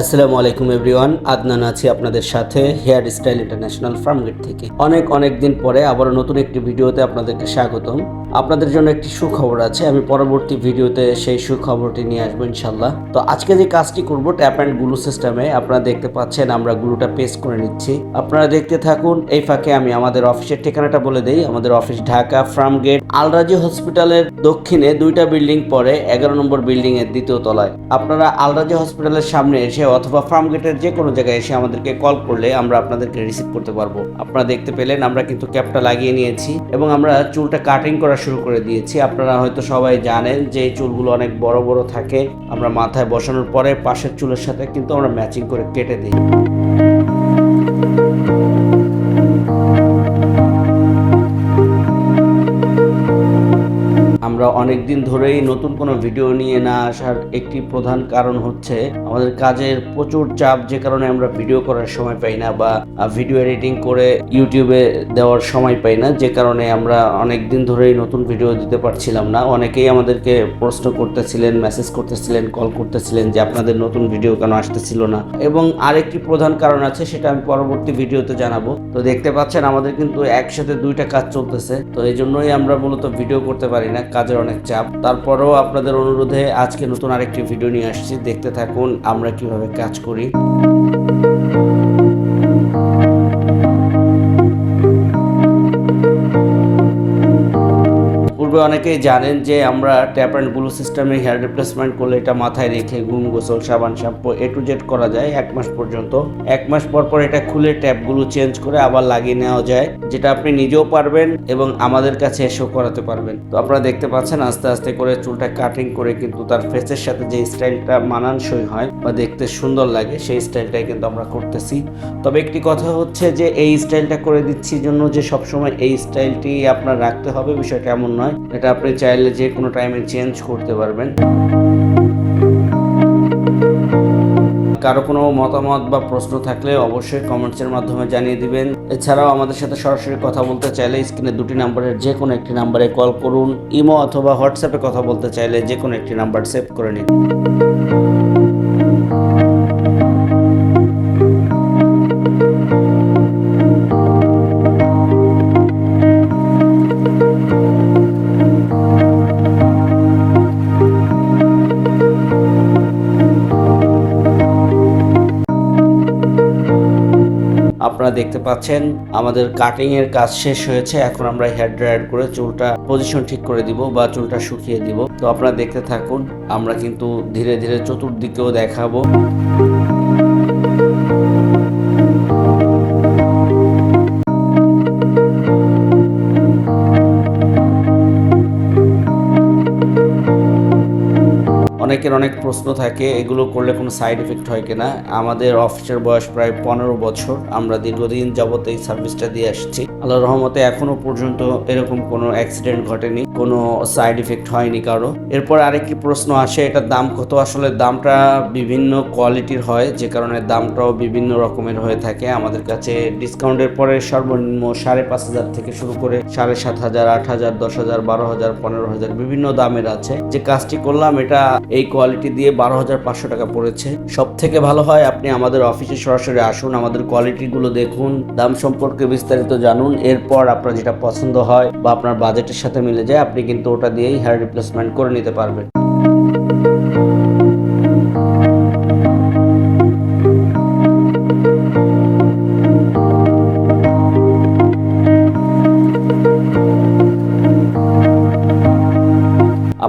আসসালামু আলাইকুম এভরিওয়ান, আদনান আছি আপনাদের সাথে হেয়ার স্টাইল ইন্টারন্যাশনাল ফার্মগেট থেকে। অনেক অনেক দিন পরে আবার নতুন একটি ভিডিওতে আপনাদেরকে স্বাগতম। আপনাদের জন্য একটি সুখবর আছে, আমি পরবর্তী ভিডিওতে সেই সুখবরটি নিয়ে আসব ইনশাল্লাহ। তো আজকে যে কাজটি করব, ট্যাপ অ্যান্ড গ্লু সিস্টেমে আপনারা দেখতে পাচ্ছেন আমরা গ্লুটা পেস্ট করে নিচ্ছি। আপনারা দেখতে থাকুন, এই ফাঁকে আমি আমাদের অফিসের ঠিকানাটা বলে দেই। আমাদের অফিস ঢাকা ফার্মগেট আলরাজি হসপিটালের দক্ষিণে দুইটা বিল্ডিং পরে এগারো নম্বর বিল্ডিং এর দ্বিতীয় তলায়। আপনারা আলরাজি হসপিটালের সামনে এসে অথবা ফার্ম গেটের যে কোনো জায়গায় এসে আমাদেরকে কল করলে আমরা আপনাদেরকে রিসিভ করতে পারব। আপনারা দেখতে পেলেন, আমরা কিন্তু ক্যাপটা লাগিয়ে নিয়েছি এবং আমরা চুলটা কাটিং করা শুরু করে দিয়েছি। আপনারা হয়তো সবাই জানেন যে চুলগুলো অনেক বড় বড় থাকে। আমরা মাথায় বসানোর পরে পাশের চুলের সাথে কিন্তু আমরা ম্যাচিং করে কেটে দিই। অনেক দিন ধরেই নতুন কোনো ভিডিও নিয়ে না আসার একটি প্রধান কারণ হচ্ছে আমাদের কাজের প্রচুর চাপ, যে কারণে আমরা ভিডিও করার সময় পাই না বা ভিডিও এডিটিং করে ইউটিউবে দেওয়ার সময় পাই না, যে কারণে আমরা অনেক দিন ধরেই নতুন ভিডিও দিতে পারছিলাম না। অনেকেই আমাদেরকে প্রশ্ন করতেছিলেন মেসেজ করতেছিলেন কল করতেছিলেন যে আপনাদের নতুন ভিডিও কেন আসতেছিল না? এবং আরেকটি প্রধান কারণ আছে, সেটা আমি পরবর্তী ভিডিওতে জানাব। তো দেখতে পাচ্ছেন, আমাদের কিন্তু একসাথে দুইটা কাজ চলতেছে, তো এই জন্যই আমরা মূলত ভিডিও করতে পারি না, কাজের অনেক চাপ। তারপরেও আপনাদের অনুরোধে আজকে নতুন আরেকটি ভিডিও নিয়ে আসছি। দেখতে থাকুন, আমরা কীভাবে কাজ করি। অনেকেই জানেন যে আমরা ট্যাপ অ্যান্ড গ্লু সিস্টেমে হেয়ার রিপ্লেসমেন্ট করলে এটা মাথায় রেখে ঘুম গোসল, সাবান, শ্যাম্পু এ টু জেড করা যায় এক মাস পর্যন্ত। এক মাস পর পর এটা খুলে ট্যাপগুলো চেঞ্জ করে আবার লাগিয়ে নেওয়া যায়, যেটা আপনি নিজেও পারবেন এবং আমাদের কাছে এসেও করাতে পারবেন। তো আপনারা দেখতে পাচ্ছেন আস্তে আস্তে করে চুলটা কাটিং করে কিন্তু তার ফেসের সাথে যে স্টাইলটা মানানসই হয় বা দেখতে সুন্দর লাগে, সেই স্টাইলটাই কিন্তু আমরা করতেছি। তবে একটি কথা হচ্ছে যে এই স্টাইলটা করে দিচ্ছি জন্য যে সবসময় এই স্টাইলটি আপনার রাখতে হবে বিষয়টা এমন নয়। এটা আপনি চাইলে যে কোনো টাইমে চেঞ্জ করতে পারবেন। কারও কোনো মতামত বা প্রশ্ন থাকলে অবশ্যই কমেন্টসের মাধ্যমে জানিয়ে দিবেন। এছাড়াও আমাদের সাথে সরাসরি কথা বলতে চাইলে স্ক্রিনে দুটি নাম্বারের যে কোনো একটি নাম্বারে কল করুন, ইমো অথবা হোয়াটসঅ্যাপে কথা বলতে চাইলে যে কোনো একটি নাম্বার সেভ করে নিন। আপনারা দেখতে পাচ্ছেন, আমাদের কাটিং এর কাজ শেষ হয়েছে, এখন আমরা হেয়ার ড্রায়ার করে চুলটা পজিশন ঠিক করে দিব বা চুলটা শুকিয়ে দিব। তো আপনারা দেখতে থাকুন, আমরা কিন্তু ধীরে ধীরে চতুর্দিকেও দেখাবো। অনেকের অনেক প্রশ্ন থাকে, এগুলো করলে কোনো সাইড এফেক্ট হয় কিনা। আমাদের অফিসের বয়স প্রায় পনেরো বছর, আমরা দীর্ঘদিন যাবত এই সার্ভিসটা দিয়ে আসছি। আল্লাহ রহমতে এখনও পর্যন্ত এরকম কোনো অ্যাক্সিডেন্ট ঘটেনি, কোনো সাইড ইফেক্ট হয়নি কারও। এরপর আরেকটি প্রশ্ন আসে এটার দাম কত? আসলে দামটা বিভিন্ন কোয়ালিটির হয়, যে কারণে দামটাও বিভিন্ন রকমের হয়ে থাকে। আমাদের কাছে ডিসকাউন্টের পরে সর্বনিম্ন সাড়ে পাঁচ হাজার থেকে শুরু করে সাড়ে সাত হাজার, আট হাজার, দশ হাজার, বারো হাজার, পনেরো হাজার বিভিন্ন দামের আছে। যে কাজটি করলাম, এটা এই কোয়ালিটি দিয়ে বারো হাজার পাঁচশো টাকা পড়েছে। সব থেকে ভালো হয় আপনি আমাদের অফিসে সরাসরি আসুন, আমাদের কোয়ালিটিগুলো দেখুন, দাম সম্পর্কে বিস্তারিত জানুন, এরপর আপনার যেটা পছন্দ হয় বা আপনার বাজেটের সাথে মিলে যায়, আপনি কিন্তু ওটা দিয়েই হেয়ার রিপ্লেসমেন্ট করে নিতে পারবেন।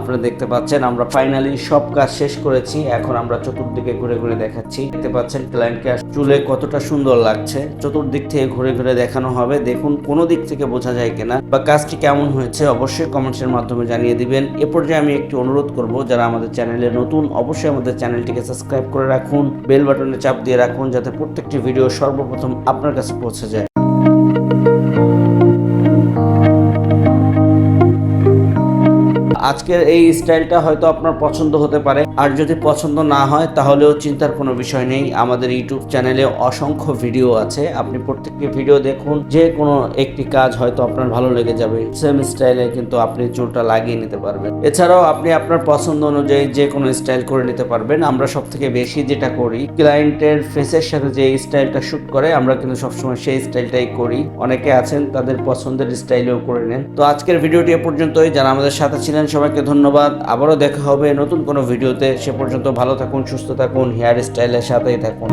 আপনারা দেখতে পাচ্ছেন, আমরা ফাইনালি সব কাজ শেষ করেছি। এখন আমরা চতুর্দিকে ঘুরে ঘুরে দেখাচ্ছি। দেখতে পাচ্ছেন ক্লায়েন্টকে চুলে কতটা সুন্দর লাগছে। চতুর্দিক থেকে ঘুরে ঘুরে দেখানো হবে। দেখুন কোন দিক থেকে বোঝা যায় কিনা বা কাজটি কেমন হয়েছে, অবশ্যই কমেন্টসের মাধ্যমে জানিয়ে দিবেন। এ পর্যায়ে আমি একটি অনুরোধ করব, যারা আমাদের চ্যানেলে নতুন, অবশ্যই আমাদের চ্যানেলটিকে সাবস্ক্রাইব করে রাখুন। বেল বাটনে চাপ দিয়ে রাখুন, যাতে প্রত্যেকটি ভিডিও সর্বপ্রথম আপনার কাছে পৌঁছে যায়। আজকের এই স্টাইলটা হয়তো আপনার পছন্দ হতে পারে। আর যদি পছন্দ না হয়, তাহলেও চিন্তার কোনো বিষয় নেই। আমাদের ইউটিউব চ্যানেলে অসংখ্য ভিডিও আছে। আপনি প্রত্যেকটি ভিডিও দেখুন। যে কোনো একটি কাজ হয়তো আপনার ভালো লেগে যাবে। সেম স্টাইলে কিন্তু আপনি চুলটা লাগিয়ে নিতে পারবেন। এছাড়াও আপনি আপনার পছন্দ অনুযায়ী যে কোনো স্টাইল করে নিতে পারবেন। আমরা সব থেকে বেশি যেটা করি ক্লায়েন্টের ফেসের সাথে যে স্টাইলটা শুট করে, আমরা কিন্তু সবসময় সেই স্টাইলটাই করি। অনেকে আছেন, তাদের পছন্দের স্টাইলেও করে নেন। তো আজকের ভিডিওটি এ পর্যন্তই। যারা আমাদের সাথে ছিলেন সবাইকে ধন্যবাদ। আবারও দেখা হবে নতুন কোনো ভিডিওতে। সে পর্যন্ত ভালো থাকুন, সুস্থ থাকুন হেয়ার স্টাইলের সাথেই থাকুন।